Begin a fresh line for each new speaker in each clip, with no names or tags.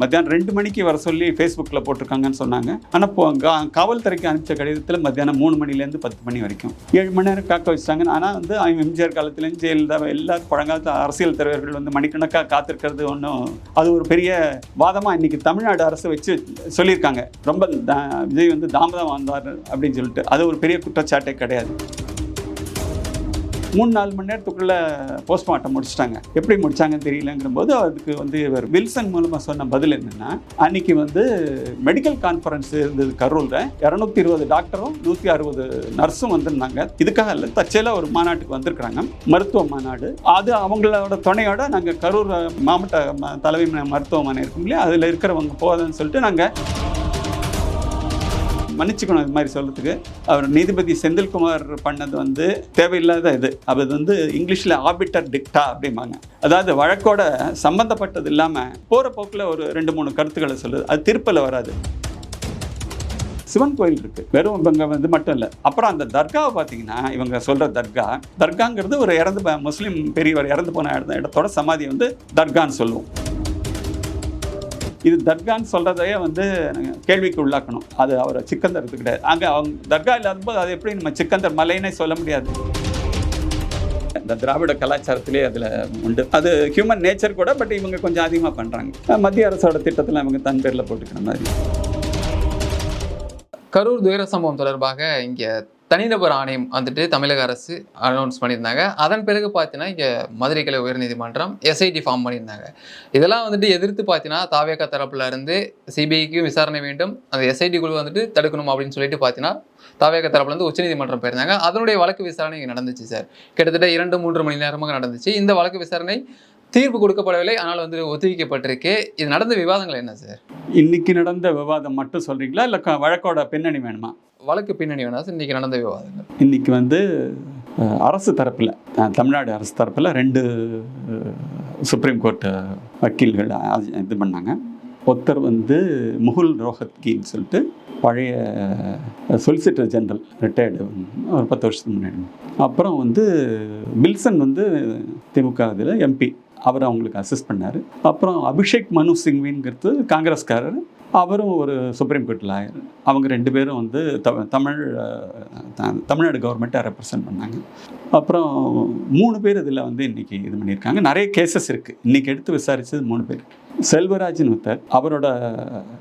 மத்தியானம் ரெண்டு மணிக்கு வர சொல்லி ஃபேஸ்புக்கில் போட்டிருக்காங்கன்னு சொன்னாங்க. ஆனால் இப்போ கா- காவல்துறைக்கு அனுப்பிச்ச கடிதத்தில் மத்தியானம் மூணு மணிலேருந்து பத்து மணி வரைக்கும். ஏழு மணி நேரம் காக்க வச்சிட்டாங்க ஆனால் வந்து அவங்க எம்ஜிஆர் காலத்துலேருந்து ஜெயலலிதா எல்லா பழங்காலத்து அரசியல் தலைவர்கள் வந்து மணிக்கணக்காக காத்திருக்கிறது ஒன்றும் அது ஒரு பெரிய வாதமாக இன்றைக்கி தமிழ்நாடு அரசு வச்சு சொல்லியிருக்காங்க. ரொம்ப தா- விஜய் வந்து தாமதம் வந்தார் அப்படின்னு சொல்லிட்டு. அது ஒரு பெரிய குற்றச்சாட்டே கிடையாது. மூணு நாலு மணி நேரத்துக்குள்ள போஸ்ட்மார்ட்டம் முடிச்சிட்டாங்க. எப்படி முடிச்சாங்கன்னு தெரியலங்கிற போது அதுக்கு வந்து இவர் வில்சன் மூலமாக சொன்ன பதில் என்னன்னா அன்னைக்கு வந்து மெடிக்கல் கான்ஃபரன்ஸ் இருந்தது கரூரில். இரநூத்தி இருபது டாக்டரும் நூற்றி அறுபது நர்ஸும் வந்திருந்தாங்க. இதுக்காக இல்லை தற்செயலாக ஒரு மாநாட்டுக்கு வந்திருக்கிறாங்க. மருத்துவ மாநாடு. அது அவங்களோட துணையோட நாங்கள் கரூர் மாவட்ட ம- தலைமை மருத்துவமனை இருக்கும் இல்லையா? அதில் இருக்கிறவங்க போதும்னு சொல்லிட்டு நாங்கள் மன்னிச்சுக்கணும் இது மாதிரி சொல்கிறதுக்கு அவர் நீதிபதி செந்தில்குமார் பண்ணது வந்து தேவையில்லாத இது. அது வந்து இங்கிலீஷில் ஆபிட்டர் டிக்டா அப்படிம்பாங்க. அதாவது வழக்கோட சம்மந்தப்பட்டது இல்லாமல் போகிற போக்கில் ஒரு ரெண்டு மூணு கருத்துக்களை சொல்லுது. அது திருப்பில் வராது. சிவன் கோயில் இருக்கு. வெறும் இவங்க வந்து மட்டும் இல்லை. அப்புறம் அந்த தர்காவை பார்த்தீங்கன்னா இவங்க சொல்ற தர்கா தர்காங்கிறது ஒரு இறந்து முஸ்லீம் பெரியவர் இறந்து போன இடத்தோட சமாதி வந்து தர்கான்னு சொல்லுவோம். இது தர்கான்னு சொல்றதையே வந்து கேள்விக்கு உள்ளாக்கணும். அது அவரை சிக்கந்தர் இது கிடையாது. அங்கே அவங்க தர்கா இல்லாத போது அது எப்படி நம்ம சிக்கந்தர் மலைன்னே சொல்ல முடியாது. இந்த திராவிட கலாச்சாரத்திலே அதில் உண்டு. அது ஹியூமன் நேச்சர் கூட பட் இவங்க கொஞ்சம் அதிகமாக பண்ணுறாங்க மத்திய அரசோட திட்டத்தில் அவங்க தன் பேரில் போட்டுக்கிற மாதிரி.
கரூர் துயர சம்பவம் தொடர்பாக இங்கே தனிநபர் ஆணையம் வந்துட்டு தமிழக அரசு அனௌன்ஸ் பண்ணியிருந்தாங்க. அதன் பிறகு பார்த்தீங்கன்னா இங்கே மதுரை கிளை உயர்நீதிமன்றம் எஸ்ஐடி ஃபார்ம் பண்ணியிருந்தாங்க. இதெல்லாம் வந்துட்டு எதிர்த்து பார்த்தீங்கன்னா தாவேக்கா தரப்புல இருந்து சிபிஐக்கும் விசாரணை வேண்டும். அந்த எஸ்ஐடி குழு வந்துட்டு தடுக்கணும் அப்படின்னு சொல்லிட்டு பார்த்தீங்கன்னா தாவேக்கா தரப்புலேருந்து உச்சநீதிமன்றம் போயிருந்தாங்க. அதனுடைய வழக்கு விசாரணை இங்கே நடந்துச்சு சார். கிட்டத்தட்ட இரண்டு மூன்று மணி நேரமாக நடந்துச்சு. இந்த வழக்கு விசாரணை தீர்ப்பு கொடுக்கப்படவில்லை. ஆனால் வந்து ஒத்திவைக்கப்பட்டிருக்கு. இது நடந்த விவாதங்கள் என்ன சார்?
இன்னைக்கு நடந்த விவாதம் மட்டும் சொல்றீங்களா? இல்லை வழக்கோட பின்னணி வேணுமா?
வழக்கு பின்னணி வேணா இன்றைக்கி நடந்த விவாதங்கள்.
இன்றைக்கி வந்து அரசு தரப்பில் தமிழ்நாடு அரசு தரப்பில் ரெண்டு சுப்ரீம் கோர்ட்டு வக்கீல்கள் இது பண்ணாங்க. ஒருத்தர் வந்து முகுல் ரோஹத்கின்னு சொல்லிட்டு பழைய சொலிசிட்டர் ஜெனரல் ரிட்டையர்டு ஒரு பத்து வருஷத்துக்கு முன்னாடி. அப்புறம் வந்து வில்சன் வந்து திமுக இதில் எம்பி அவர் அவங்களுக்கு அசிஸ்ட் பண்ணார். அப்புறம் அபிஷேக் மனு சிங்விங்கிறது காங்கிரஸ்காரர் அவரும் ஒரு சுப்ரீம் கோர்ட் லாயர் அவங்க ரெண்டு பேரும் வந்து த- தமிழ் த- தமிழ்நாடு கவர்மெண்ட்டை ரெப்ரசன்ட் பண்ணாங்க. அப்புறம் மூணு பேர் இதில் வந்து இன்றைக்கி இது பண்ணியிருக்காங்க. நிறைய கேசஸ் இருக்குது இன்னைக்கு எடுத்து விசாரித்தது மூணு பேர். செல்வராஜன் ஒருத்தர் அவரோட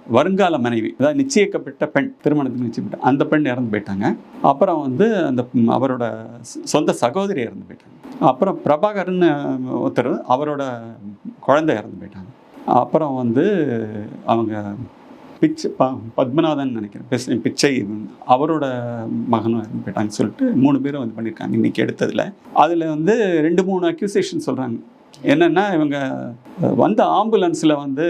வருங்கால மனைவி அதாவது நிச்சயிக்கப்பட்ட பெண் திருமணத்துக்கு நிச்சயப்பட்ட அந்த பெண் இறந்து போயிட்டாங்க. அப்புறம் வந்து அந்த அவரோட சொந்த சகோதரி இறந்து போயிட்டாங்க. அப்புறம் பிரபாகரன் ஒருத்தர் அவரோட குழந்தை இறந்து போயிட்டாங்க. அப்புறம் வந்து அவங்க பிச்சை ப பத்மநாதன் நினைக்கிறேன். பிச்சை பிச்சை அவரோட மகனும் இறந்து போயிட்டாங்கன்னு சொல்லிட்டு மூணு பேரும் வந்து பண்ணியிருக்காங்க இன்றைக்கி எடுத்ததில். அதில் வந்து ரெண்டு மூணு அக்யூசேஷன் சொல்கிறாங்க என்னென்னா இவங்க வந்த ஆம்புலன்ஸில் வந்து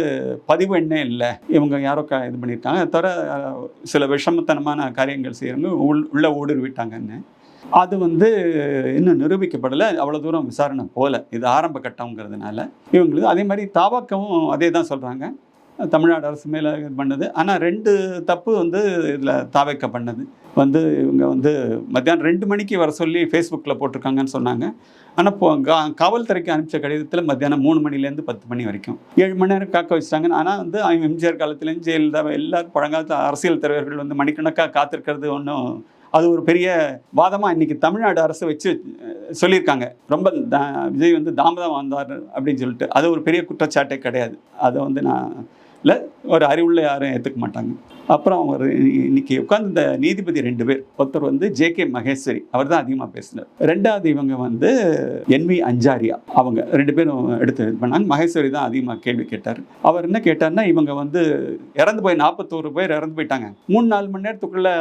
பதிவு எண்ணே இல்லை. இவங்க யாரோ க இது பண்ணியிருக்காங்க. தவிர சில விஷமத்தனமான காரியங்கள் செய்கிறவங்க உள் உள்ளே ஊடுருவிட்டாங்கன்னு அது வந்து இன்னும் நிரூபிக்கப்படலை. அவ்வளோ தூரம் விசாரணை போகல. இது ஆரம்ப கட்டங்கிறதுனால இவங்களுக்கு அதே மாதிரி தாவாக்கவும் அதே தான் சொல்கிறாங்க தமிழ்நாடு அரசு மேலே இது பண்ணது. ஆனால் ரெண்டு தப்பு வந்து இதில் தாவைக்க பண்ணது. வந்து இவங்க வந்து மத்தியானம் ரெண்டு மணிக்கு வர சொல்லி ஃபேஸ்புக்கில் போட்டிருக்காங்கன்னு சொன்னாங்க. ஆனால் இப்போ கா காவல்துறைக்கு அனுப்பிச்ச கடிதத்தில் மத்தியானம் மூணு மணிலேருந்து பத்து மணி வரைக்கும். ஏழு மணி நேரம் காக்க வச்சிட்டாங்க. ஆனால் வந்து அவங்க எம்ஜிஆர் காலத்துலேருந்து ஜெயலலிதா எல்லா பழங்காலத்து அரசியல் தலைவர்கள் வந்து மணிக்கணக்காக காத்திருக்கிறது ஒன்றும் அது ஒரு பெரிய வாதமாக இன்னைக்கு தமிழ்நாடு அரசு வச்சு சொல்லியிருக்காங்க. ரொம்ப விஜய் வந்து தாமதம் வந்தார் அப்படின்னு சொல்லிட்டு. அது ஒரு பெரிய குற்றச்சாட்டே கிடையாது. அதை வந்து நான் இல்லை ஒரு அறிவுள்ள யாரும் ஏற்றுக்க மாட்டாங்க. அப்புறம் ஒரு இன்னைக்கு உட்கார்ந்து இந்த நீதிபதி ரெண்டு பேர் ஒருத்தர் வந்து ஜே கே மகேஸ்வரி அவர் தான் அதிகமாக பேசினார். ரெண்டாவது இவங்க வந்து என்வி அஞ்சாரியா அவங்க ரெண்டு பேரும் எடுத்து இது பண்ணாங்க. மகேஸ்வரி தான் அதிகமாக கேள்வி கேட்டார். அவர் என்ன கேட்டார்னா இவங்க வந்து இறந்து போய் நாற்பத்தோரு பேர் இறந்து போயிட்டாங்க. மூணு நாலு மணி நேரத்துக்குள்ளே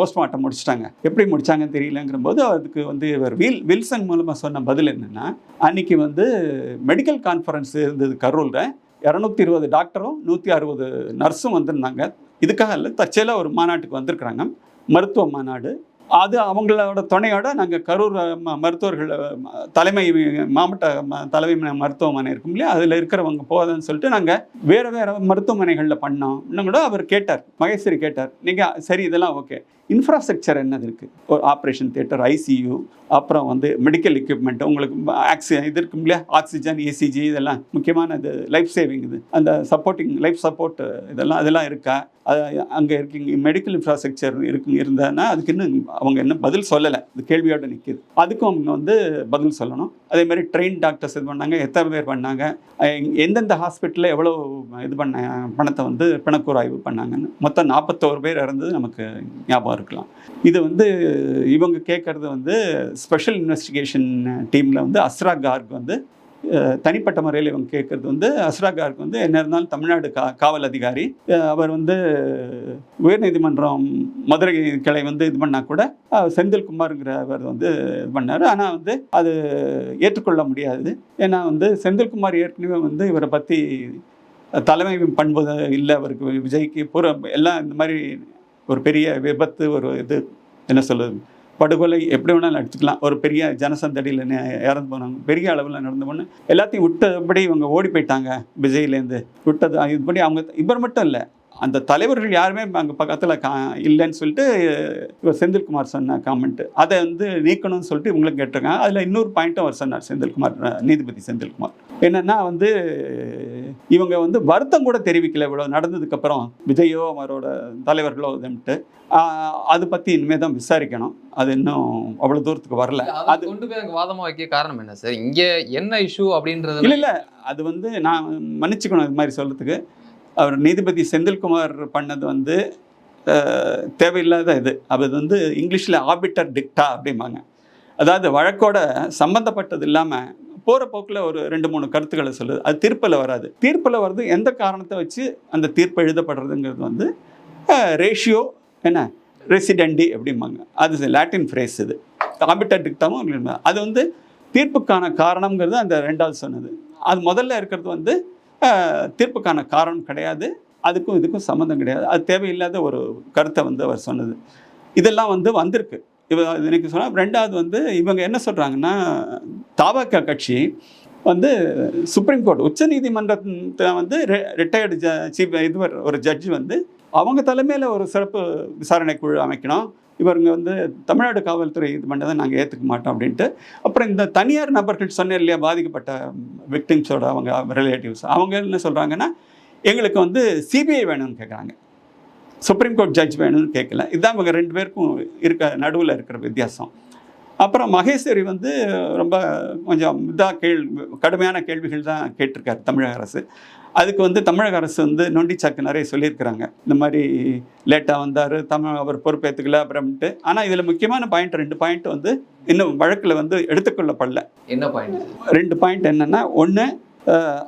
போஸ்ட்மார்ட்டம் முடிச்சிட்டாங்க. எப்படி முடிச்சாங்கன்னு தெரியலங்கிற போது அதுக்கு வந்து இவர் வில் வில்சன் மூலமாக சொன்ன பதில் என்னென்னா அன்னைக்கு வந்து மெடிக்கல் கான்ஃபரன்ஸ் இருந்தது கரூரில். இரநூத்தி இருபது டாக்டரும் நூற்றி அறுபது நர்ஸும் வந்திருந்தாங்க. இதுக்காக இல்லை தற்செயலாக ஒரு மாநாட்டுக்கு வந்திருக்கிறாங்க. மருத்துவ மாநாடு. அது அவங்களோட துணையோட நாங்கள் கரூர் ம- மருத்துவர்கள் தலைமை மாவட்ட ம- தலைமை மருத்துவமனை இருக்கும் இல்லையா? அதில் இருக்கிறவங்க போதுன்னு சொல்லிட்டு நாங்கள் வேறு வேறு மருத்துவமனைகளில் பண்ணோம் இன்னும் கூட அவர் கேட்டார். மகேஸ்வரி கேட்டார். நீங்கள் சரி இதெல்லாம் ஓகே. இன்ஃப்ராஸ்ட்ரக்சர் என்னது இருக்குது ஒரு ஆப்ரேஷன் தியேட்டர் ஐசியூ அப்புறம் வந்து மெடிக்கல் எக்யூப்மெண்ட் உங்களுக்கு ஆக்சி இது இருக்கும் இல்லையா? ஆக்சிஜன் ஏசிஜி இதெல்லாம் முக்கியமான இது லைஃப் சேவிங் இது. அந்த சப்போர்ட்டிங் லைஃப் சப்போர்ட் இதெல்லாம் அதெல்லாம் இருக்கா? அங்கே இருக்கீங்க மெடிக்கல் இன்ஃப்ராஸ்ட்ரக்சர் இருக்கு இருந்ததுன்னா அதுக்கு இன்னும் அவங்க இன்னும் பதில் சொல்லலை. இது கேள்வியோடு நிற்கிது அதுக்கும் அவங்க வந்து பதில் சொல்லணும். அதே மாதிரி ட்ரெயின் டாக்டர்ஸ் இது பண்ணாங்க எத்தனை பேர் பண்ணாங்க எந்தெந்த ஹாஸ்பிட்டலில் எவ்வளோ இது பண்ண பணத்தை வந்து பிணக்கூராய்வு பண்ணாங்கன்னு. மொத்தம் நாற்பத்தோரு பேர் இறந்தது நமக்கு ஞாபகம் இருக்கலாம். இது வந்து இவங்க கேட்குறது வந்து ஸ்பெஷல் இன்வெஸ்டிகேஷன் டீமில் வந்து அஸ்ரா கார்க் வந்து தனிப்பட்ட முறையில் இவங்க கேட்குறது வந்து அஸ்ராகாருக்கு வந்து என்ன இருந்தாலும் தமிழ்நாடு கா காவல் அதிகாரி. அவர் வந்து உயர்நீதிமன்றம் மதுரை கிளை வந்து இது பண்ணால் கூட செந்தில்குமாருங்கிற செந்தில்குமாருங்கிறவர் வந்து இது பண்ணார். ஆனால் வந்து அது ஏற்றுக்கொள்ள முடியாது. ஏன்னா வந்து செந்தில்குமார் ஏற்கனவே வந்து இவரை பற்றி தலைமை பண்பு இல்லை அவருக்கு விஜய்க்கு பூரா எல்லாம் இந்த மாதிரி ஒரு பெரிய விபத்து ஒரு இது என்ன சொல்லுது படுகொலை எப்படி வேணாலும் எடுத்துக்கலாம். ஒரு பெரிய ஜனசந்தடியில் இறந்து போனாங்க பெரிய அளவில் நடந்து போன எல்லாத்தையும் விட்டபடி இவங்க ஓடி போயிட்டாங்க. விஜய்லேருந்து விட்டது இதுபடி அவங்க இவர் மட்டும் இல்லை அந்த தலைவர்கள் யாருமே அங்கே பக்கத்தில் கா இல்லைன்னு சொல்லிட்டு இவர் செந்தில்குமார் சொன்ன காமெண்ட்டு அதை வந்து நீக்கணும்னு சொல்லிட்டு இவங்களுக்கு கேட்டிருக்காங்க. அதில் இன்னொரு பாயிண்ட்டும் அவர் சொன்னார் செந்தில்குமார் நீதிபதி செந்தில்குமார். என்னன்னா வந்து இவங்க வந்து வருத்தம் கூட தெரிவிக்கல இவ்வளோ நடந்ததுக்கப்புறம் விஜயோ அவரோட தலைவர்களோ இதுன்ட்டு அது பற்றி இனிமேல் தான் விசாரிக்கணும். அது இன்னும் அவ்வளோ தூரத்துக்கு வரல.
அதை கொண்டு போய் அங்க வாதமா வைக்க காரணம் என்ன சார்? இங்க என்ன இஷ்யூ அப்படின்றது
இல்லை இல்லை. அது வந்து நான் மன்னிச்சுக்கணும் இது மாதிரி சொல்கிறதுக்கு அவர் நீதிபதி செந்தில்குமார் பண்ணது வந்து தேவையில்லாத இது. அது வந்து இங்கிலீஷில் ஆபிட்டர் டிக்டா அப்படிம்பாங்க. அதாவது வழக்கோட சம்மந்தப்பட்டது இல்லாமல் போகிற போக்கில் ஒரு ரெண்டு மூணு கருத்துக்களை சொல்லுது. அது தீர்ப்பில் வராது. தீர்ப்பில் வர்றது எந்த காரணத்தை வச்சு அந்த தீர்ப்பு எழுதப்படுறதுங்கிறது வந்து ரேஷியோ என்ன? ரெசிடெண்டி அப்படிம்பாங்க. அது லாட்டின் ஃப்ரேஸ் இது. ஆபிட்டர் டிக்டாவும் அது வந்து தீர்ப்புக்கான காரணங்கிறது அந்த ரெண்டாவது சொன்னது. அது முதல்ல இருக்கிறது வந்து தீர்ப்புக்கான காரணம் கிடையாது. அதுக்கும் இதுக்கும் சம்மந்தம் கிடையாது. அது தேவையில்லாத ஒரு கருத்தை வந்து அவர் சொன்னது. இதெல்லாம் வந்து வந்திருக்கு. இவ எனக்கு சொன்னால் ரெண்டாவது வந்து இவங்க என்ன சொல்கிறாங்கன்னா தாவக கட்சி வந்து சுப்ரீம் கோர்ட் உச்ச நீதிமன்றத்தை வந்து ரிட்டையர்டு ஜ சீஃப் இதுவர் ஒரு ஜட்ஜி வந்து அவங்க தலைமையில் ஒரு சிறப்பு விசாரணை குழு அமைக்கணும். இவருங்க வந்து தமிழ்நாடு காவல்துறை இது பண்ணதை நாங்கள் ஏற்றுக்க மாட்டோம் அப்படின்ட்டு. அப்புறம் இந்த தனியார் நபர்கள் சொன்னேன் இல்லையா பாதிக்கப்பட்ட விக்டிம்ஸோட அவங்க ரிலேட்டிவ்ஸ் அவங்க என்ன சொல்கிறாங்கன்னா எங்களுக்கு வந்து சிபிஐ வேணும்னு கேட்குறாங்க சுப்ரீம் கோர்ட் ஜட்ஜ் வேணும்னு கேட்கல இதுதான் அவங்க ரெண்டு பேருக்கும் இருக்க நடுவில் இருக்கிற வித்தியாசம். அப்புறம் மகேஸ்வரி வந்து ரொம்ப கொஞ்சம் இதாக கேள் கடுமையான கேள்விகள் தான் கேட்டிருக்காரு தமிழக அரசு. அதுக்கு வந்து தமிழக அரசு வந்து நொண்டிச்சாக்கு நிறைய சொல்லியிருக்கிறாங்க. இந்த மாதிரி லேட்டாக வந்தார் தமிழ் அவர் பொறுப்பேற்றுக்கல அப்புறம்ட்டு ஆனால் இதில் முக்கியமான பாயிண்ட் ரெண்டு பாயிண்ட் வந்து இன்னும் வழக்கில் வந்து எடுத்துக்கொள்ளப்படல.
என்ன பாயிண்ட்
ரெண்டு பாயிண்ட் என்னன்னா ஒன்று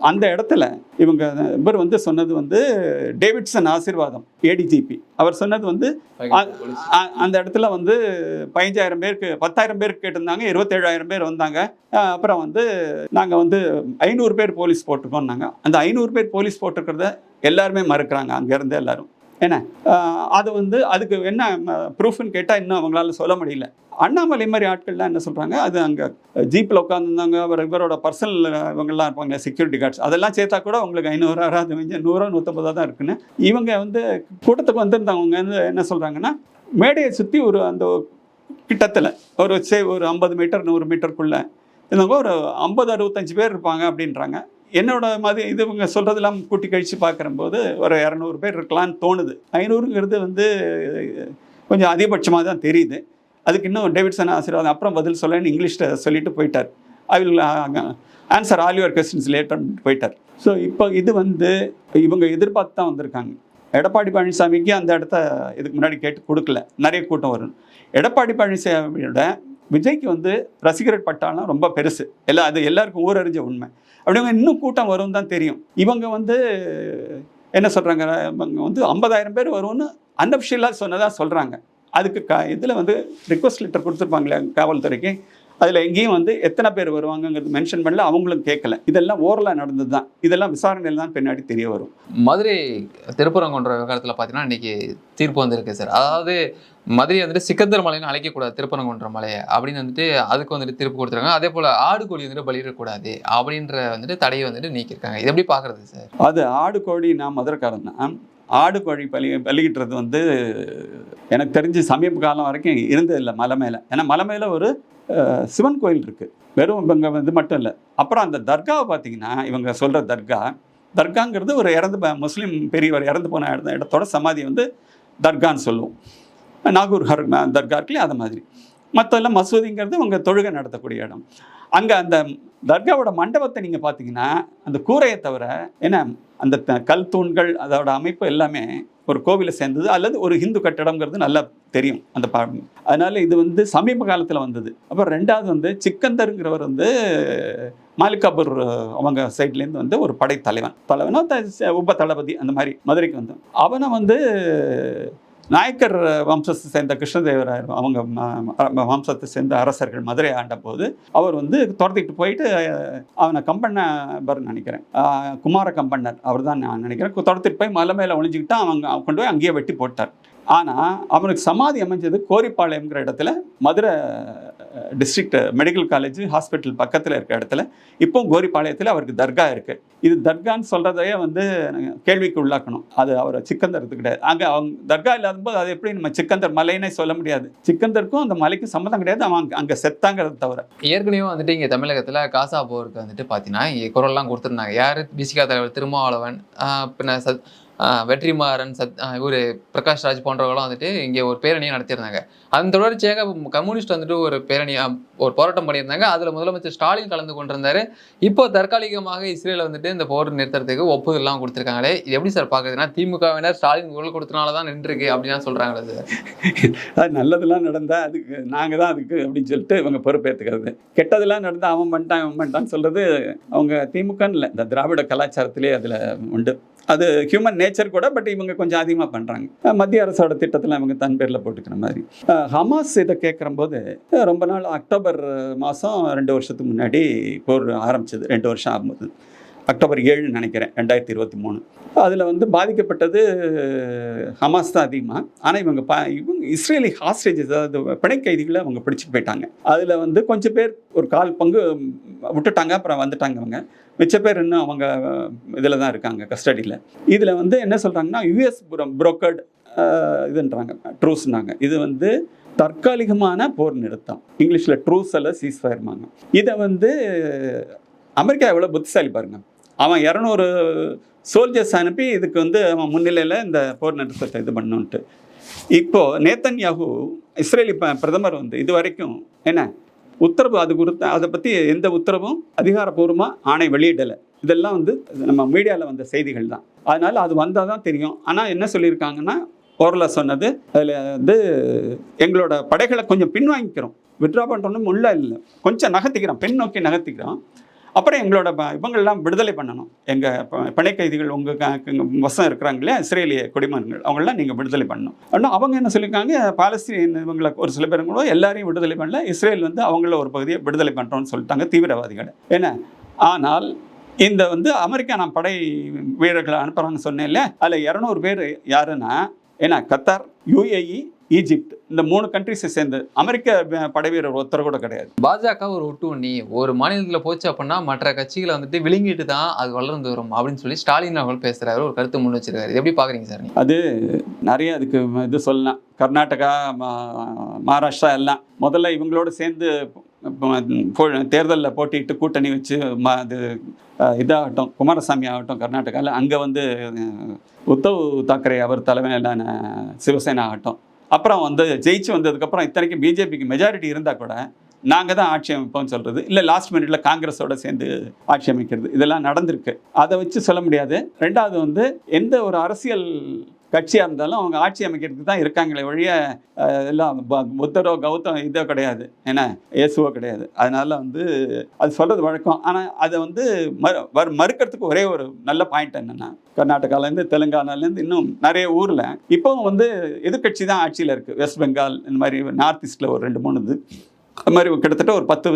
அந்த இடத்துல இவங்க இவர் வந்து சொன்னது வந்து டேவிட்சன் ஆசீர்வாதம் ஏடிஜிபி அவர் சொன்னது வந்து அந்த இடத்துல வந்து பதினஞ்சாயிரம் பேருக்கு பத்தாயிரம் பேருக்கு கேட்டிருந்தாங்க இருபத்தேழாயிரம் பேர் வந்தாங்க. அப்புறம் வந்து நாங்கள் வந்து ஐநூறு பேர் போலீஸ் போட்டிருக்கோம்னாங்க. அந்த ஐநூறு பேர் போலீஸ் போட்டிருக்கிறத எல்லாருமே மறுக்கிறாங்க அங்கேருந்து எல்லாரும். என்ன? அது வந்து அதுக்கு என்ன ப்ரூஃப்னு கேட்டால் இன்னும் அவங்களால சொல்ல முடியல. அண்ணாமலை மாதிரி ஆட்கள்லாம் என்ன சொல்கிறாங்க அது அங்கே ஜீப்பில் உட்காந்துருந்தாங்க அவர் இவரோட பர்சனல் இவங்கெல்லாம் இருப்பாங்க செக்யூரிட்டி கார்ட்ஸ் அதெல்லாம் சேர்த்தா கூட உங்களுக்கு ஐநூறு அது மிஞ்சம் நூறோ நூற்றம்பதோ தான் இருக்குன்னு. இவங்க வந்து கூட்டத்துக்கு வந்திருந்தவங்க வந்து என்ன சொல்கிறாங்கன்னா மேடையை சுற்றி ஒரு அந்த கிட்டத்தில் ஒரு சே ஒரு ஐம்பது மீட்டர் நூறு மீட்டருக்குள்ளே இருந்தவங்க ஒரு ஐம்பது அறுபத்தஞ்சு பேர் இருப்பாங்க அப்படின்றாங்க. என்னோட மாதிரி இது இவங்க சொல்கிறதெல்லாம் கூட்டி கழித்து பார்க்குறம்போது ஒரு இரநூறு பேர் இருக்கலாம்னு தோணுது. ஐநூறுங்கிறது வந்து கொஞ்சம் அதிகபட்சமாக தான் தெரியுது. அதுக்கு இன்னும் டேவிட்சன் ஆசீர்வாதம் அப்புறம் பதில் சொல்லன்னு இங்கிலீஷில் சொல்லிட்டு போயிட்டார். I will answer all your questions later போயிட்டார். ஸோ இப்போ இது வந்து இவங்க எதிர்பார்த்து தான் வந்திருக்காங்க. எடப்பாடி பழனிசாமிக்கு அந்த இடத்த இதுக்கு முன்னாடி கேட்டு கொடுக்கல. நிறைய கூட்டம் வரும். எடப்பாடி பழனிசாமியோட விஜய்க்கு வந்து ரசிகர் பட்டாளம் ரொம்ப பெருசு. எல்லா அது எல்லாருக்கும் ஊரறிஞ்ச உண்மை. அப்படிங்க இன்னும் கூட்டம் வரும் தான் தெரியும். இவங்க வந்து என்ன சொல்கிறாங்க இவங்க வந்து ஐம்பதாயிரம் பேர் வரும்னு அன்அஃபிஷியலாக சொன்னதாக சொல்கிறாங்க அதுக்கு க இதில் வந்து ரிக்வஸ்ட் லெட்டர் கொடுத்துருப்பாங்களே காவல்துறைக்கு. அதில் எங்கேயும் வந்து எத்தனை பேர் வருவாங்கங்கிறது மென்ஷன் பண்ணல அவங்களும் கேட்கல. இதெல்லாம் ஓரலாக நடந்தது தான். இதெல்லாம் விசாரணையில் தான் பின்னாடி தெரிய வரும்.
மதுரை திருப்பரங்குன்ற விவகாரத்தில் பார்த்தீங்கன்னா இன்னைக்கு தீர்ப்பு வந்திருக்கு சார். அதாவது மதுரை வந்துட்டு சிக்கந்தர் மலைன்னு அழைக்கக்கூடாது திருப்பரங்குன்ற மலையை. அப்படின்னு வந்துட்டு அதுக்கு வந்துட்டு திருப்பு கொடுத்துருக்காங்க. அதே போல் ஆடு கோழி வந்துட்டு பலியிடக்கூடாது அப்படின்ற வந்துட்டு தடையை வந்துட்டு நீக்கியிருக்காங்க. இது எப்படி பார்க்குறது சார்?
அது ஆடு கோழி நான் மதுரைக்காரன் தான். ஆடு கோழி பலி பலிக்கிட்டுறது வந்து எனக்கு தெரிஞ்சு சமீப காலம் வரைக்கும் இருந்ததில்லை மலை மேலே. ஏன்னா மலை மேலே ஒரு சிவன் கோயில் இருக்குது வெறும் இவங்க வந்து மட்டும் இல்லை. அப்புறம் அந்த தர்காவை பார்த்தீங்கன்னா இவங்க சொல்கிற தர்கா தர்காங்கிறது ஒரு இறந்து முஸ்லீம் பெரியவர் இறந்து போன இடத்தோட சமாதி வந்து தர்கான்னு சொல்லுவோம். நாகூர் ஹர் தர்கா அது மாதிரி. மற்றெல்லாம் மசூதிங்கிறது அவங்க தொழுகை நடத்தக்கூடிய இடம். அங்கே அந்த தர்காவோட மண்டபத்தை நீங்கள் பார்த்தீங்கன்னா அந்த கூரையை தவிர என்ன அந்த த- கல் தூண்கள் அதோட அமைப்பு எல்லாமே ஒரு கோவிலை சேர்ந்தது. அல்லது ஒரு ஹிந்து கட்டடம்ங்கிறது நல்லா தெரியும் அந்த பா அதனால் இது வந்து சமீப காலத்தில் வந்தது. அப்புறம் ரெண்டாவது வந்து சிக்கந்தருங்கிறவர் வந்து மாலிகாபூர் அவங்க சைட்லேருந்து வந்து ஒரு படைத்தலைவன். தலைவனா த- உப தளபதி அந்த மாதிரி மதுரைக்கு வந்து அவனை வந்து நாயக்கர் வம்சத்தை சேர்ந்த கிருஷ்ணதேவராயர் அவங்க வம்சத்தை சேர்ந்த அரசர்கள் மதுரை ஆண்ட போது அவர் வந்து துரத்திட்டு போயிட்டு அவனை கம்பண்ணர் நினைக்கிறேன். குமார கம்பண்ணர். அவர் தான் நான் நினைக்கிறேன். துரத்திட்டு போய் மலை மேலே ஒழிஞ்சிக்கிட்டு அவங்க கொண்டு போய் அங்கேயே வெட்டி போட்டார். ஆனால் அவனுக்கு சமாதி அமைஞ்சது கோரிப்பாளையம்ங்கிற இடத்துல Madurai district medical college hospital பக்கத்தில் இருக்க இடத்துல இப்போ கோரிப்பாளையத்தில் அவருக்கு தர்கா இருக்குது இது தர்கான்னு சொல்கிறதையே வந்து கேள்விக்கு உள்ளாக்கணும். அது அவரை சிக்கந்தர் கிடையாது. அங்கே அவங்க தர்கா இல்லாத போது அது எப்படி நம்ம சிக்கந்தர் மலைன்னே சொல்ல முடியாது. சிக்கந்தருக்கும் அந்த மலைக்கும் சம்மந்தம் கிடையாது. அவன் அங்கே அங்க செத்தாங்கிறது தவிர.
ஏற்கனவே வந்துட்டு இங்கே தமிழகத்தில் காசா போருக்கு வந்துட்டு பார்த்தீங்கன்னா குரல்லாம் கொடுத்துருந்தாங்க. யார்? பிசிகா தலைவர் திருமாவளவன் பின்ன வெற்றிமாறன் சத் இவர் பிரகாஷ் ராஜ் போன்றவர்களும் வந்துட்டு இங்கே ஒரு பேரணியை நடத்தியிருந்தாங்க. அதன் தொடர்ச்சியாக கம்யூனிஸ்ட் வந்துட்டு ஒரு பேரணி ஒரு போராட்டம் பண்ணியிருந்தாங்க. அதில் முதலமைச்சர் ஸ்டாலின் கலந்து கொண்டிருந்தார். இப்போ தற்காலிகமாக இஸ்ரேலில் வந்துட்டு இந்த போர் நிறுத்துறதுக்கு ஒப்புதல்லாம் கொடுத்துருக்காங்களே. இது எப்படி சார் பார்க்குறதுன்னா திமுகவினர் ஸ்டாலின் குரல் கொடுத்தனால தான் நின்றுருக்கு அப்படின்னு சொல்கிறாங்களே சார்.
அது நல்லதெல்லாம் நடந்தால் அதுக்கு நாங்கள் தான் அதுக்கு அப்படின்னு சொல்லிட்டு இவங்க பொறுப்பேற்றுக்கிறது கெட்டதெல்லாம் நடந்தால் அவன் பண்ணிட்டான் இவன் பண்ணிட்டான்னு சொல்கிறது அவங்க திமுகன்னு இல்லை. இந்த திராவிட கலாச்சாரத்திலே அதில் உண்டு. அது ஹியூமன் நேச்சர் கூட பட் இவங்க கொஞ்சம் அதிகமாக பண்ணுறாங்க மத்திய அரசோட திட்டத்தில் இவங்க தன் பேரில் போட்டுக்கிற மாதிரி. ஹமாஸ் இதை கேட்குறம்போது ரொம்ப நாள் அக்டோபர் மாதம் ரெண்டு வருஷத்துக்கு முன்னாடி போர் ஆரம்பிச்சது ரெண்டு வருஷம் ஆகும்போது. அக்டோபர் ஏழு நினைக்கிறேன் ரெண்டாயிரத்தி இருபத்தி மூணு. அதில் வந்து பாதிக்கப்பட்டது ஹமாஸ் தான் அதிகமாக ஆனால் இவங்க பா இவங்க இஸ்ரேலி ஹாஸ்டேஜஸ் அதாவது பிணை கைதிகளை அவங்க பிடிச்சிட்டு போயிட்டாங்க. அதில் வந்து கொஞ்சம் பேர் ஒரு கால் பங்கு விட்டுட்டாங்க அப்புறம் வந்துட்டாங்க அவங்க மிச்ச பேர் இன்னும் அவங்க இதில் தான் இருக்காங்க கஸ்டடியில். இதில் வந்து என்ன சொல்கிறாங்கன்னா யூஎஸ் புரோக்கர்டு இதுன்றாங்க ட்ரூஸ்னாங்க இது வந்து தற்காலிகமான போர் நிறுத்தம். இங்கிலீஷில் ட்ரூஸ் அல்ல சீஸ்ஃபயர்மாங்க இதை வந்து அமெரிக்கா எவ்வளோ புத்திசாலி பாருங்கள் அவன் இரநூறு சோல்ஜர்ஸ் அனுப்பி இதுக்கு வந்து அவன் முன்னிலையில் இந்த போர் நடத்தத்தை இது பண்ணணுன்ட்டு நேத்தன் நேத்தன்யாகு இஸ்ரேலி பிரதமர் வந்து இது வரைக்கும் என்ன? உத்தரவு அது குறித்து அதை பற்றி எந்த உத்தரவும் அதிகாரப்பூர்வமாக ஆணை வெளியிடலை. இதெல்லாம் வந்து நம்ம மீடியாவில் வந்த செய்திகள் தான். அதனால் அது வந்தால் தான் தெரியும். ஆனால் என்ன சொல்லியிருக்காங்கன்னா ஓரலாக சொன்னது அதில் வந்து எங்களோட படைகளை கொஞ்சம் பின்வாங்கிக்கிறோம். விட்ரா பண்ணுறோன்னு முள்ள இல்லை. கொஞ்சம் நகர்த்திக்கிறோம். பெண் நோக்கி நகர்த்திக்கிறோம். அப்புறம் எங்களோட ப- விடுதலை பண்ணணும். எங்கள் பிணை கைதிகள் உங்கள் வசம் இருக்கிறாங்களே இஸ்ரேலிய குடிமகன்கள் அவங்களாம் நீங்கள் விடுதலை பண்ணணும். ஆனால் அவங்க என்ன சொல்லியிருக்காங்க பாலஸ்தீன் இவங்களை ஒரு சில பேரும் கூட எல்லாரையும் விடுதலை பண்ணல இஸ்ரேல் வந்து அவங்கள ஒரு பகுதியை விடுதலை பண்ணுறோன்னு சொல்லிட்டாங்க தீவிரவாதிகளை. என்ன? ஆனால் இந்த வந்து அமெரிக்கா நான் படை வீரர்களை அனுப்புகிறாங்க சொன்னேன்ல அதில் இரநூறு பேர் யாருன்னா ஏன்னா கத்தார் யுஏஇ ஈஜிப்ட் இந்த மூணு கண்ட்ரிஸை சேர்ந்து அமெரிக்க படை வீரர் ஒருத்தர் கூட கிடையாது.
பாஜக ஒரு ஒட்டு ஒண்ணி ஒரு மாநிலத்தில் போச்சு அப்படின்னா மற்ற கட்சிகளை வந்துட்டு விழுங்கிட்டு தான் அது வளர்ந்து வரும் அப்படின்னு சொல்லி ஸ்டாலின் அவர்கள் பேசுறாரு ஒரு கருத்து முன் வச்சிருக்காரு. எப்படி பாக்குறீங்க சார்
அது நிறைய அதுக்கு இது சொல்லலாம். கர்நாடகா மா- மகாராஷ்டிரா எல்லாம் முதல்ல இவங்களோட சேர்ந்து தேர்தலில் போட்டிட்டு கூட்டணி வச்சு ம இது இதாகட்டும் குமாரசாமி ஆகட்டும் கர்நாடகாவில் அங்கே வந்து உத்தவ் தாக்கரே அவர் தலைமையிலான சிவசேனா ஆகட்டும் அப்புறம் வந்து ஜெயிச்சு வந்ததுக்கப்புறம் இத்தனைக்கும் பிஜேபிக்கு மெஜாரிட்டி இருந்தால் கூட நாங்கள் தான் ஆட்சி அமைப்போம்னு சொல்கிறது இல்லை லாஸ்ட் மினிட்ல காங்கிரஸோட சேர்ந்து ஆட்சி அமைக்கிறது. இதெல்லாம் நடந்திருக்கு. அதை வச்சு சொல்ல முடியாது. ரெண்டாவது வந்து எந்த ஒரு அரசியல் கட்சியாக இருந்தாலும் அவங்க ஆட்சி அமைக்கிறதுக்கு தான் இருக்காங்களே ஒழிய எல்லாம் ப- புத்தரோ கௌதம் இதோ கிடையாது. ஏன்னா இயேசுவோ கிடையாது. அதனால் வந்து அது சொல்கிறது வழக்கம். ஆனால் அதை வந்து மறு வரு- மறுக்கிறதுக்கு ஒரே ஒரு நல்ல பாயிண்ட் என்னென்னா கர்நாடகாலேருந்து தெலுங்கானாலேருந்து இன்னும் நிறைய ஊரில் இப்போவும் வந்து எதிர்க்கட்சி தான் ஆட்சியில் இருக்குது வெஸ்ட் பெங்கால் இந்த மாதிரி நார்த் ஈஸ்ட்டில் ஒரு ரெண்டு மூணு இது. அது மாதிரி கிட்டத்தட்ட ஒரு பத்து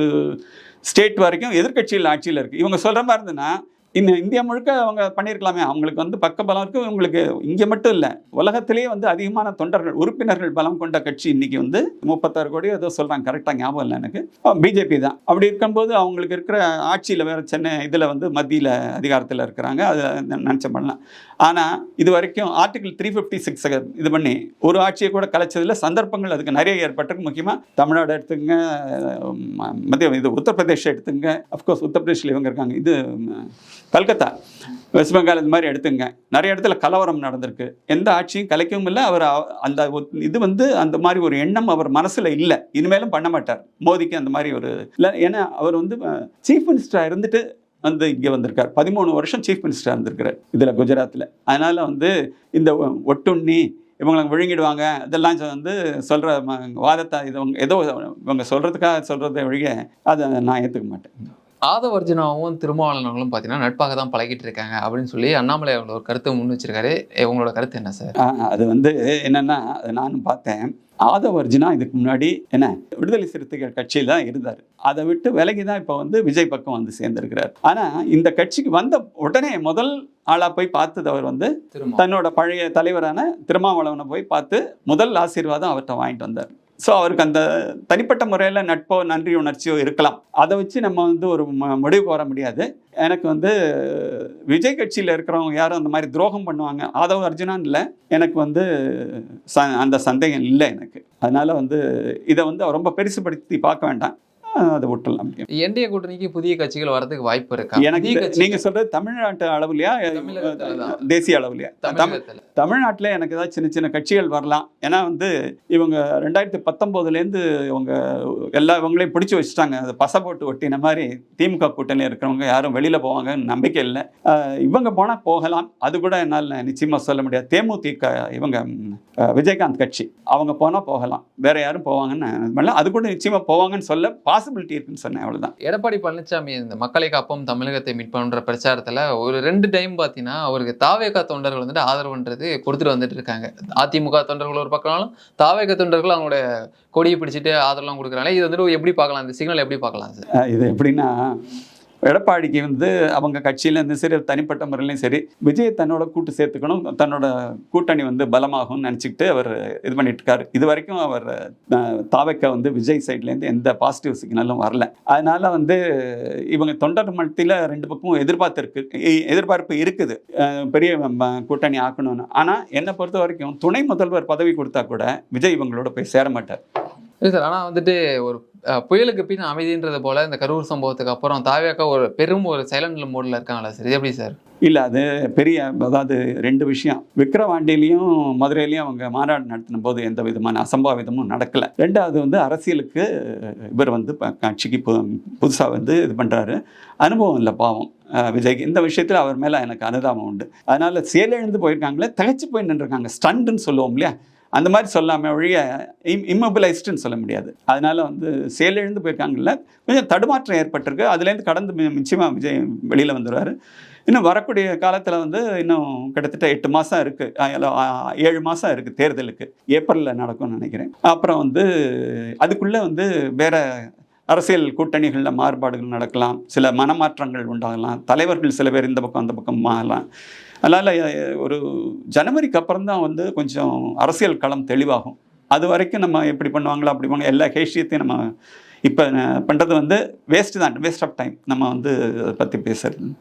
ஸ்டேட் வரைக்கும் எதிர்க்கட்சியில் ஆட்சியில் இருக்குது இவங்க சொல்கிற மாதிரி இருந்ததுன்னா இன்னும் இந்தியா முழுக்க அவங்க பண்ணியிருக்கலாமே. அவங்களுக்கு வந்து பக்கபலம் இருக்கு. இவங்களுக்கு இங்கே மட்டும் இல்லை. உலகத்திலேயே வந்து அதிகமான தொண்டர்கள் உறுப்பினர்கள் பலம் கொண்ட கட்சி இன்னைக்கு வந்து முப்பத்தாறு கோடி ஏதோ சொல்கிறாங்க கரெக்டாக ஞாபகம் இல்லை எனக்கு. பிஜேபி தான். அப்படி இருக்கும்போது அவங்களுக்கு இருக்கிற ஆட்சியில் வேறு சென்னை இதில் வந்து மத்தியில் அதிகாரத்தில் இருக்கிறாங்க. அதை நினச்ச பண்ணலாம். ஆனால் இது வரைக்கும் ஆர்டிகிள் த்ரீ ஃபிஃப்டி சிக்ஸ் இது பண்ணி ஒரு ஆட்சியை கூட கலைச்சதில் சந்தர்ப்பங்கள் அதுக்கு நிறைய ஏற்பட்டிருக்கு. முக்கியமாக தமிழ்நாடு எடுத்துங்க ம- மத்திய இது உத்தரப்பிரதேஷ் எடுத்துங்க அஃப்கோர்ஸ் உத்தரப்பிரதேஷில் இவங்க இருக்காங்க. இது கல்கத்தா வெஸ்ட் பெங்கால் இந்த மாதிரி எடுத்துங்க. நிறைய இடத்துல கலவரம் நடந்திருக்கு. எந்த ஆட்சியும் கலைக்கவும் இல்லை. அவர் அந்த இது வந்து அந்த மாதிரி ஒரு எண்ணம் அவர் மனசில் இல்லை. இனிமேலும் பண்ண மாட்டார். மோதிக்கு அந்த மாதிரி ஒரு இல்லை. ஏன்னா அவர் வந்து சீஃப் மினிஸ்டராக இருந்துட்டு வந்து இங்கே வந்திருக்கார். பதிமூணு வருஷம் சீஃப் மினிஸ்டராக இருந்திருக்கார் இதில் குஜராத்தில் அதனால் வந்து இந்த ஒ- ஒட்டுண்ணி இவங்களை விழுங்கிடுவாங்க. இதெல்லாம் வந்து சொல்கிற வாதத்தை இது இவங்க ஏதோ இவங்க சொல்கிறதுக்காக சொல்கிறத ஒழிய அதை நான் ஏற்றுக்க மாட்டேன்.
ஆதவர்ஜுனாவும் திருமாவளவர்களும் பார்த்தீங்கன்னா நட்பாக தான் பழகிட்டு இருக்காங்க அப்படின்னு சொல்லி அண்ணாமலை அவங்களோட ஒரு கருத்தை முன் வச்சிருக்காரு. உங்களோட கருத்து என்ன சார்?
அது வந்து என்னன்னா அதை நானும் பார்த்தேன். ஆதவ அர்ஜுனா இதுக்கு முன்னாடி என்ன விடுதலை சிறுத்தைகள் கட்சியில் தான் இருந்தார். அதை விட்டு விலகி தான் இப்போ வந்து விஜய் பக்கம் வந்து சேர்ந்திருக்கிறார். ஆனால் இந்த கட்சிக்கு வந்த உடனே முதல் ஆளாக போய் பார்த்தது அவர் வந்து தன்னோட பழைய தலைவரான திருமாவளவனை போய் பார்த்து முதல் ஆசீர்வாதம் அவர்கிட்ட வாங்கிட்டு வந்தார். ஸோ அவருக்கு அந்த தனிப்பட்ட முறையில் நட்போ நன்றி உணர்ச்சியோ இருக்கலாம். அதை வச்சு நம்ம வந்து ஒரு முடிவு முடிவுக்கு வர முடியாது. எனக்கு வந்து விஜய் கட்சியில் இருக்கிறவங்க யாரும் அந்த மாதிரி துரோகம் பண்ணுவாங்க. ஆதவ அர்ஜுனான் இல்லை. எனக்கு வந்து ச அந்த சந்தேகம் இல்லை எனக்கு. அதனால் வந்து இதை வந்து ரொம்ப பெருசுபடுத்தி பார்க்க வேண்டாம். அதை விட்டுடலாம்
என்டிஏ கூட்டணிக்கு புதிய கட்சிகள் வரதுக்கு வாய்ப்பு இருக்கா?
எனக்கு நீங்க சொல்றது தமிழ்நாட்டு அளவுலையா. தேசிய அளவுலையா? தமிழ்நாட்டில் எனக்கு ஏதாவது சின்ன சின்ன கட்சிகள் வரலாம். ஏன்னா வந்து இவங்க ரெண்டாயிரத்தி பத்தொம்போதுலேருந்து இவங்க எல்லா இவங்களையும் பிடிச்சி வச்சுட்டாங்க. அது பசை போட்டு ஒட்டின மாதிரி திமுக கூட்டணியில் இருக்கிறவங்க யாரும் வெளியில் போவாங்கன்னு நம்பிக்கை இல்லை. இவங்க போனால் போகலாம். அது கூட என்னால் நிச்சயமாக சொல்ல முடியாது. தேமுதிக இவங்க விஜயகாந்த் கட்சி. அவங்க போனால் போகலாம். வேற யாரும் போவாங்கன்னு. அது கூட நிச்சயமாக போவாங்கன்னு சொல்ல பாசிபிலிட்டி இருக்குன்னு சொன்னேன் அவ்வளோதான்
எடப்பாடி பழனிசாமி இந்த மக்களை காப்போம் தமிழகத்தை மீட் பண்ற பிரச்சாரத்துல ஒரு ரெண்டு டைம் பார்த்தீங்கன்னா அவருக்கு தாவேகா தொண்டர்கள் வந்துட்டு ஆதரவுன்றது கொடுத்துட்டு வந்துட்டு இருக்காங்க. அதிமுக தொண்டர்கள் ஒரு பக்கம்னாலும் தாவேகா தொண்டர்கள் அவங்களோட கொடியை பிடிச்சிட்டு ஆதரவுலாம் கொடுக்குறாங்க. இது வந்துட்டு எப்படி பார்க்கலாம்? இந்த சிக்னல் எப்படி பார்க்கலாம் சார்
இது எப்படின்னா எடப்பாடிக்கு வந்து அவங்க கட்சியிலேருந்து சரி தனிப்பட்ட முறையிலையும் சரி விஜய் தன்னோட கூட்டு சேர்த்துக்கணும் தன்னோட கூட்டணி வந்து பலமாகும்னு நினச்சிக்கிட்டு அவர் இது பண்ணிட்டு இருக்காரு. இது வரைக்கும் அவர் தாவக்க வந்து விஜய் சைட்லேருந்து எந்த பாசிட்டிவ் சிக்னலும் வரல. அதனால வந்து இவங்க தொண்டர் மத்தியில் ரெண்டு பக்கமும் எதிர்பார்த்து இருக்கு எதிர்பார்ப்பு இருக்குது. பெரிய கூட்டணி ஆக்கணும்னு. ஆனால் என்னை பொறுத்த வரைக்கும் துணை முதல்வர் பதவி கொடுத்தா கூட விஜய் இவங்களோட போய் சேர மாட்டார்.
இல்லை சார் ஆனால் வந்துட்டு ஒரு புயலுக்கு பின் அமைதின்றது போல இந்த கரூர் சம்பவத்துக்கு அப்புறம் தாவியாக்கா ஒரு பெரும் ஒரு சைலண்ட் மோடில் இருக்காங்களா சார் இது எப்படி சார்
இல்லை அது பெரிய அதாவது ரெண்டு விஷயம். விக்கிரவாண்டிலையும் மதுரையிலையும் அவங்க மாநாடு நடத்தின போது எந்த விதமான அசம்பாவிதமும் நடக்கலை. ரெண்டாவது வந்து அரசியலுக்கு இவர் வந்து கட்சிக்கு பு புதுசாக வந்து இது பண்ணுறாரு அனுபவம் இல்லை பாவம். விஜய் விஜய்க்கு இந்த விஷயத்தில் அவர் மேலே எனக்கு அனுதாபம் உண்டு. அதனால் செயலிழந்து போயிருக்காங்களே தகச்சு போய் நின்றுருக்காங்க. ஸ்டண்டுன்னு சொல்லுவோம் இல்லையா? அந்த மாதிரி சொல்லாமல் ஒழிய இம் இம்மொபிலைஸ்டுன்னு சொல்ல முடியாது. அதனால் வந்து செயலிழந்து போயிருக்காங்கல்ல. கொஞ்சம் தடுமாற்றம் ஏற்பட்டிருக்கு. அதுலேருந்து கடந்து மிச்சமாக விஜய் வெளியில் வந்துடுவார் இன்னும் வரக்கூடிய காலத்தில் வந்து இன்னும் கிட்டத்தட்ட எட்டு மாதம் இருக்குது ஏழு மாதம் இருக்குது தேர்தலுக்கு. ஏப்ரலில் நடக்கும்னு நினைக்கிறேன். அப்புறம் வந்து அதுக்குள்ளே வந்து வேறு அரசியல் கூட்டணிகளில் மாறுபாடுகள் நடக்கலாம். சில மனமாற்றங்கள் உண்டாகலாம். தலைவர்கள் சில பேர் இந்த பக்கம் அந்த பக்கம் மாறலாம். அதனால் ஒரு ஜனவரிக்கு அப்புறம் தான் வந்து கொஞ்சம் அரசியல் களம் தெளிவாகும். அது வரைக்கும் நம்ம எப்படி பண்ணுவாங்களோ அப்படி பண்ணுவாங்க. எல்லா கேஷியத்தையும் நம்ம இப்போ பண்ணுறது வந்து வேஸ்ட்டு தான் வேஸ்ட் ஆஃப் டைம் நம்ம வந்து அதை பற்றி பேசுறது.